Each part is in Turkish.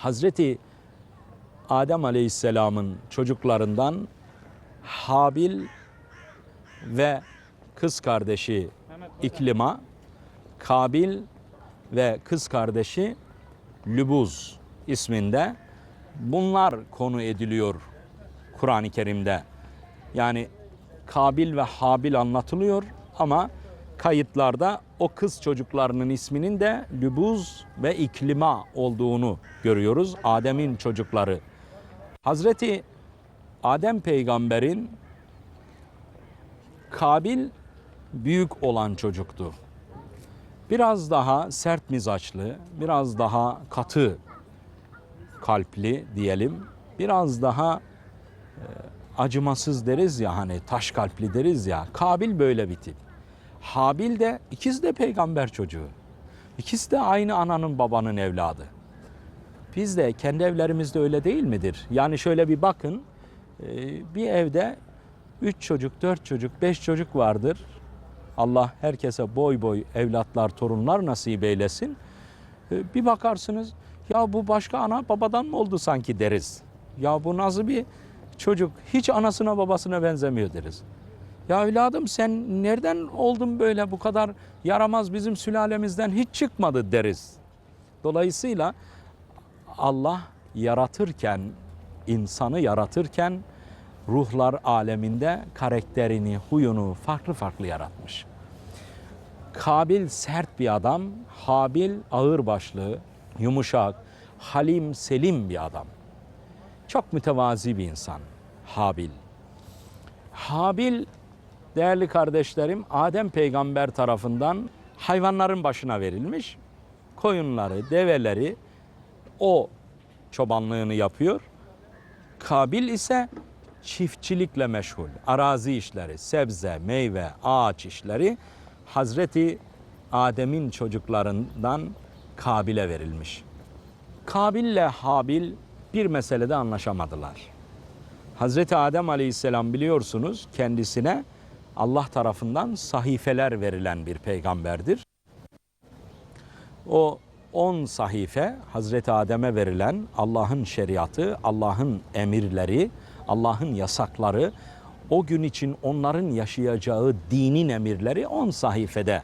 Hazreti Adem Aleyhisselam'ın çocuklarından Habil ve kız kardeşi İklima, Kabil ve kız kardeşi Lübuz isminde bunlar konu ediliyor Kur'an-ı Kerim'de. Yani Kabil ve Habil anlatılıyor ama kayıtlarda o kız çocuklarının isminin de Lübuz ve İklima olduğunu görüyoruz. Adem'in çocukları. Hazreti Adem peygamberin Kabil büyük olan çocuktu. Biraz daha sert mizaçlı, biraz daha katı kalpli diyelim. Biraz daha e, acımasız deriz ya hani taş kalpli deriz ya. Kabil böyle bir tip. Habil de ikiz de peygamber çocuğu. İkisi de aynı ananın babanın evladı. Biz de kendi evlerimizde öyle değil midir? Yani şöyle bir bakın e, bir evde üç çocuk, dört çocuk, beş çocuk vardır. Allah herkese boy boy evlatlar, torunlar nasip eylesin. E, Bir bakarsınız ya bu başka ana babadan mı oldu sanki deriz. Ya bu nasıl bir çocuk hiç anasına babasına benzemiyor deriz. Ya evladım sen nereden oldun böyle bu kadar yaramaz bizim sülalemizden hiç çıkmadı deriz. Dolayısıyla Allah yaratırken, insanı yaratırken ruhlar aleminde karakterini, huyunu farklı farklı yaratmış. Kabil sert bir adam, Habil ağırbaşlı, yumuşak, halim, selim bir adam. Çok mütevazi bir insan Habil. Habil değerli kardeşlerim Adem peygamber tarafından hayvanların başına verilmiş. Koyunları, develeri o çobanlığını yapıyor. Kabil ise çiftçilikle meşgul. Arazi işleri, sebze, meyve, ağaç işleri Hazreti Adem'in çocuklarından Kabil'e verilmiş. Kabil'le Habil bir meselede anlaşamadılar. Hazreti Adem Aleyhisselam biliyorsunuz kendisine Allah tarafından sahifeler verilen bir peygamberdir. O 10 sahife Hazreti Adem'e verilen Allah'ın şeriatı, Allah'ın emirleri, Allah'ın yasakları, o gün için onların yaşayacağı dinin emirleri 10 sayfede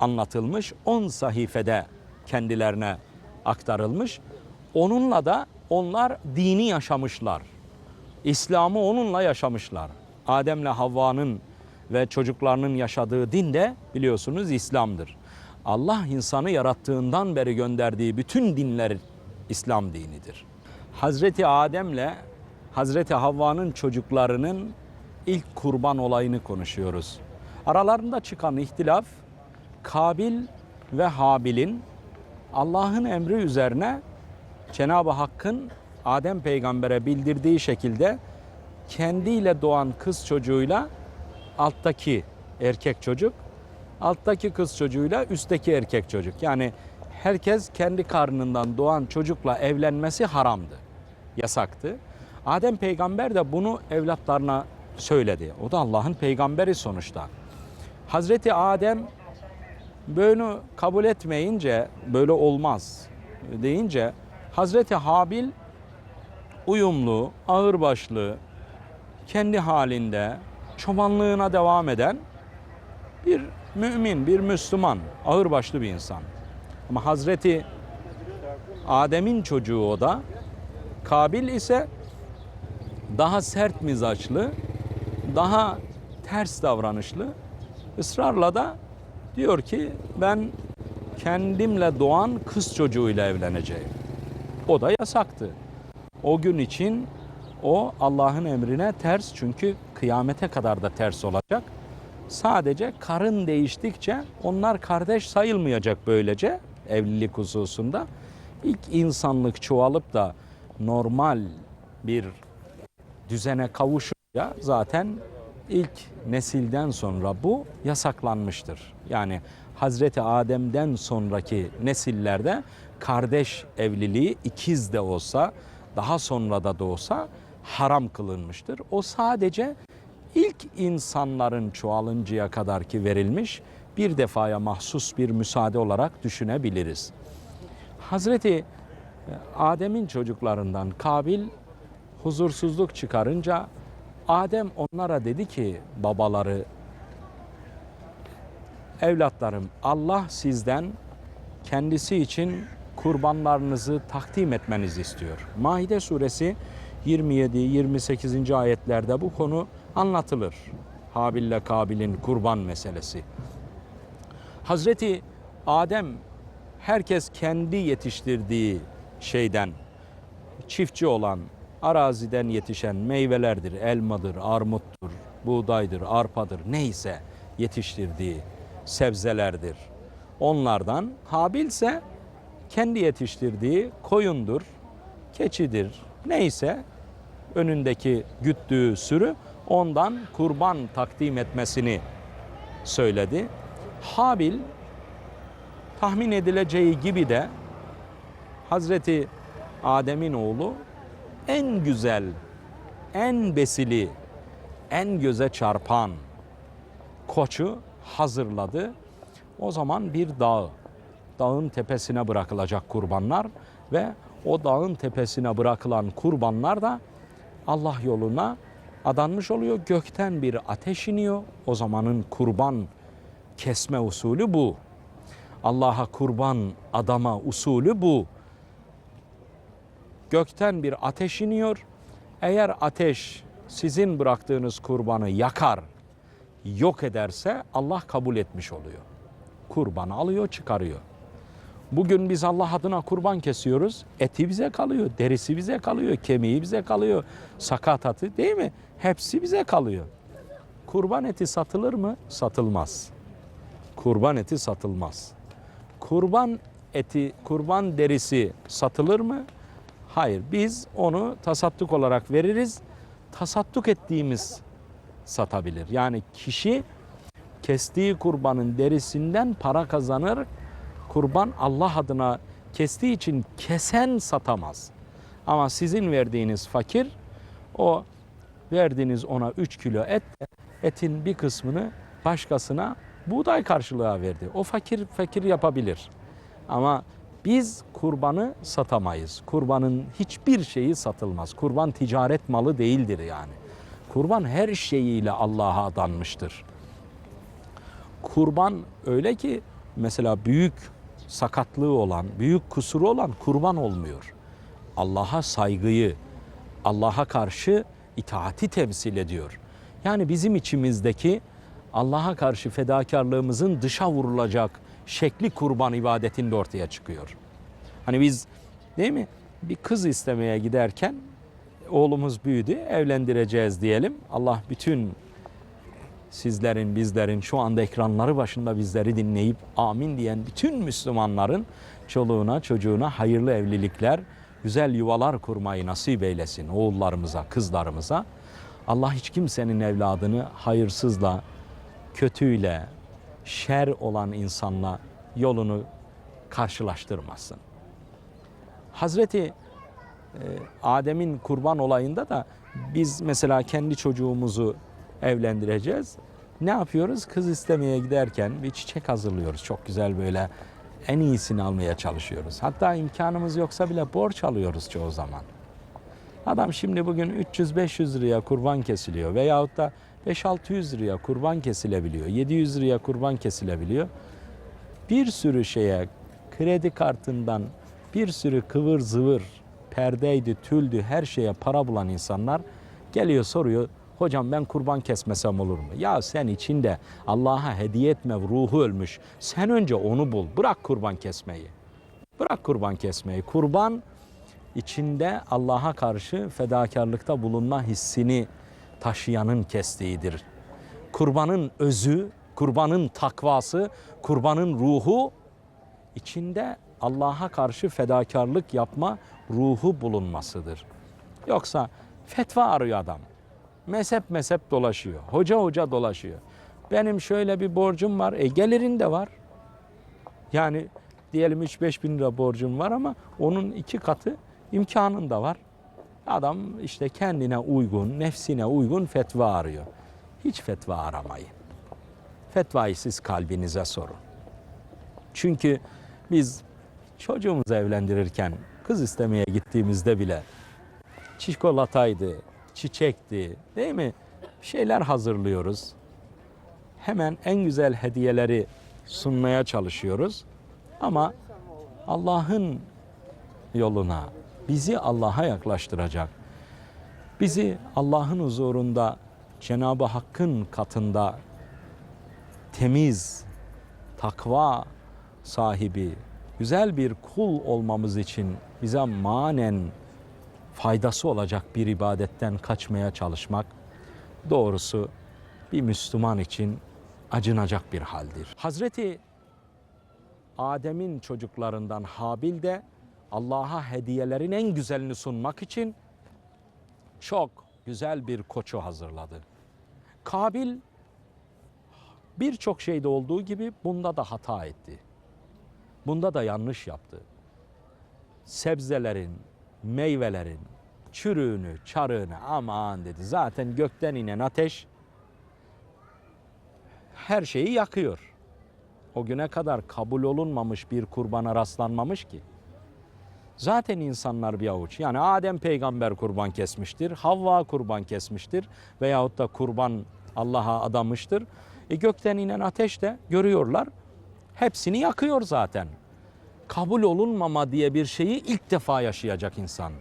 anlatılmış, 10 sayfede kendilerine aktarılmış. Onunla da onlar dini yaşamışlar. İslam'ı onunla yaşamışlar. Adem'le Havva'nın ve çocuklarının yaşadığı din de biliyorsunuz İslam'dır. Allah insanı yarattığından beri gönderdiği bütün dinler İslam dinidir. Hazreti Adem'le Hazreti Havva'nın çocuklarının ilk kurban olayını konuşuyoruz. Aralarında çıkan ihtilaf Kabil ve Habil'in Allah'ın emri üzerine Cenab-ı Hakk'ın Adem peygambere bildirdiği şekilde kendiyle doğan kız çocuğuyla alttaki erkek çocuk, alttaki kız çocuğuyla üstteki erkek çocuk. Yani herkes kendi karnından doğan çocukla evlenmesi haramdı, yasaktı. Adem peygamber de bunu evlatlarına söyledi. O da Allah'ın peygamberi sonuçta. Hazreti Adem böyle kabul etmeyince böyle olmaz deyince Hazreti Habil uyumlu, ağırbaşlı, kendi halinde çobanlığına devam eden bir mümin, bir Müslüman, ağırbaşlı bir insan. Ama Hazreti Adem'in çocuğu o da. Kabil ise daha sert mizaçlı, daha ters davranışlı. ısrarla da diyor ki ben kendimle doğan kız çocuğuyla evleneceğim. O da yasaktı. O gün için o Allah'ın emrine ters çünkü kıyamete kadar da ters olacak. Sadece karın değiştikçe onlar kardeş sayılmayacak böylece evlilik hususunda. İlk insanlık çoğalıp da normal bir düzene kavuşunca zaten ilk nesilden sonra bu yasaklanmıştır. Yani Hazreti Adem'den sonraki nesillerde kardeş evliliği ikiz de olsa daha sonra da da olsa haram kılınmıştır. O sadece ilk insanların çoğalıncaya kadar ki verilmiş bir defaya mahsus bir müsaade olarak düşünebiliriz. Hazreti Adem'in çocuklarından Kabil huzursuzluk çıkarınca Adem onlara dedi ki babaları evlatlarım Allah sizden kendisi için kurbanlarınızı takdim etmenizi istiyor. Maide suresi 27-28. ayetlerde bu konu anlatılır. Habil ile Kabil'in kurban meselesi. Hazreti Adem herkes kendi yetiştirdiği şeyden çiftçi olan araziden yetişen meyvelerdir, elmadır, armuttur, buğdaydır, arpadır neyse yetiştirdiği sebzelerdir. Onlardan Habil ise kendi yetiştirdiği koyundur, keçidir neyse önündeki güttüğü sürü ondan kurban takdim etmesini söyledi. Habil tahmin edileceği gibi de Hazreti Adem'in oğlu en güzel, en besili, en göze çarpan koçu hazırladı. O zaman bir dağ, dağın tepesine bırakılacak kurbanlar ve o dağın tepesine bırakılan kurbanlar da Allah yoluna adanmış oluyor. Gökten bir ateş iniyor. O zamanın kurban kesme usulü bu. Allah'a kurban adama usulü bu. Gökten bir ateş iniyor. Eğer ateş sizin bıraktığınız kurbanı yakar, yok ederse Allah kabul etmiş oluyor. Kurbanı alıyor, çıkarıyor. Bugün biz Allah adına kurban kesiyoruz. Eti bize kalıyor, derisi bize kalıyor, kemiği bize kalıyor, sakatatı değil mi? Hepsi bize kalıyor. Kurban eti satılır mı? Satılmaz. Kurban eti satılmaz. Kurban eti, kurban derisi satılır mı? Hayır. Biz onu tasadduk olarak veririz. Tasadduk ettiğimiz satabilir. Yani kişi kestiği kurbanın derisinden para kazanır. Kurban Allah adına kestiği için kesen satamaz. Ama sizin verdiğiniz fakir o verdiğiniz ona 3 kilo et etin bir kısmını başkasına buğday karşılığa verdi. O fakir fakir yapabilir. Ama biz kurbanı satamayız. Kurbanın hiçbir şeyi satılmaz. Kurban ticaret malı değildir yani. Kurban her şeyiyle Allah'a adanmıştır. Kurban öyle ki mesela büyük sakatlığı olan, büyük kusuru olan kurban olmuyor. Allah'a saygıyı, Allah'a karşı itaati temsil ediyor. Yani bizim içimizdeki Allah'a karşı fedakarlığımızın dışa vurulacak şekli kurban ibadetinde ortaya çıkıyor. Hani biz değil mi bir kız istemeye giderken oğlumuz büyüdü evlendireceğiz diyelim. Allah bütün sizlerin bizlerin şu anda ekranları başında bizleri dinleyip amin diyen bütün Müslümanların çoluğuna çocuğuna hayırlı evlilikler, güzel yuvalar kurmayı nasip eylesin oğullarımıza, kızlarımıza. Allah hiç kimsenin evladını hayırsızla, kötüyle, şer olan insanla yolunu karşılaştırmasın. Hazreti e, Adem'in kurban olayında da biz mesela kendi çocuğumuzu evlendireceğiz. Ne yapıyoruz? Kız istemeye giderken bir çiçek hazırlıyoruz. Çok güzel böyle en iyisini almaya çalışıyoruz. Hatta imkanımız yoksa bile borç alıyoruz çoğu zaman. Adam şimdi bugün 300-500 liraya kurban kesiliyor veyahut da 5-600 liraya kurban kesilebiliyor. 700 liraya kurban kesilebiliyor. Bir sürü şeye kredi kartından bir sürü kıvır zıvır perdeydi, tüldü her şeye para bulan insanlar geliyor soruyor. Hocam ben kurban kesmesem olur mu? Ya sen içinde Allah'a hediye etme ruhu ölmüş. Sen önce onu bul. Bırak kurban kesmeyi. Bırak kurban kesmeyi. Kurban içinde Allah'a karşı fedakarlıkta bulunma hissini taşıyanın kestiğidir. Kurbanın özü, kurbanın takvası, kurbanın ruhu içinde Allah'a karşı fedakarlık yapma ruhu bulunmasıdır. Yoksa fetva arıyor adam. Mezhep mezhep dolaşıyor. Hoca hoca dolaşıyor. Benim şöyle bir borcum var. E gelirin de var. Yani diyelim 3-5 bin lira borcum var ama onun iki katı imkanın da var. Adam işte kendine uygun, nefsine uygun fetva arıyor. Hiç fetva aramayın. Fetvayı siz kalbinize sorun. Çünkü biz çocuğumuzu evlendirirken kız istemeye gittiğimizde bile çikolataydı, çiçekti değil mi? Bir şeyler hazırlıyoruz. Hemen en güzel hediyeleri sunmaya çalışıyoruz. Ama Allah'ın yoluna, bizi Allah'a yaklaştıracak, bizi Allah'ın huzurunda Cenab-ı Hakk'ın katında temiz, takva sahibi, güzel bir kul olmamız için bize manen faydası olacak bir ibadetten kaçmaya çalışmak doğrusu bir Müslüman için acınacak bir haldir. Hazreti Adem'in çocuklarından Habil de Allah'a hediyelerin en güzelini sunmak için çok güzel bir koçu hazırladı. Kabil birçok şeyde olduğu gibi bunda da hata etti. Bunda da yanlış yaptı. Sebzelerin, meyvelerin çürüğünü, çarığını aman dedi. Zaten gökten inen ateş her şeyi yakıyor. O güne kadar kabul olunmamış bir kurbana rastlanmamış ki. Zaten insanlar bir avuç. Yani Adem peygamber kurban kesmiştir, Havva kurban kesmiştir veyahut da kurban Allah'a adamıştır. E gökten inen ateş de görüyorlar. Hepsini yakıyor zaten. Kabul olunmama diye bir şeyi ilk defa yaşayacak insan.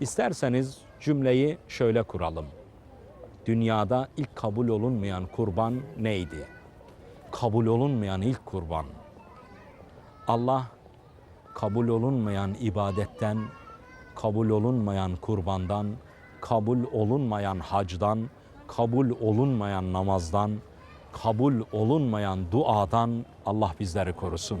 İsterseniz cümleyi şöyle kuralım. Dünyada ilk kabul olunmayan kurban neydi? Kabul olunmayan ilk kurban. Allah kabul olunmayan ibadetten, kabul olunmayan kurbandan, kabul olunmayan hacdan, kabul olunmayan namazdan, kabul olunmayan duadan Allah bizleri korusun.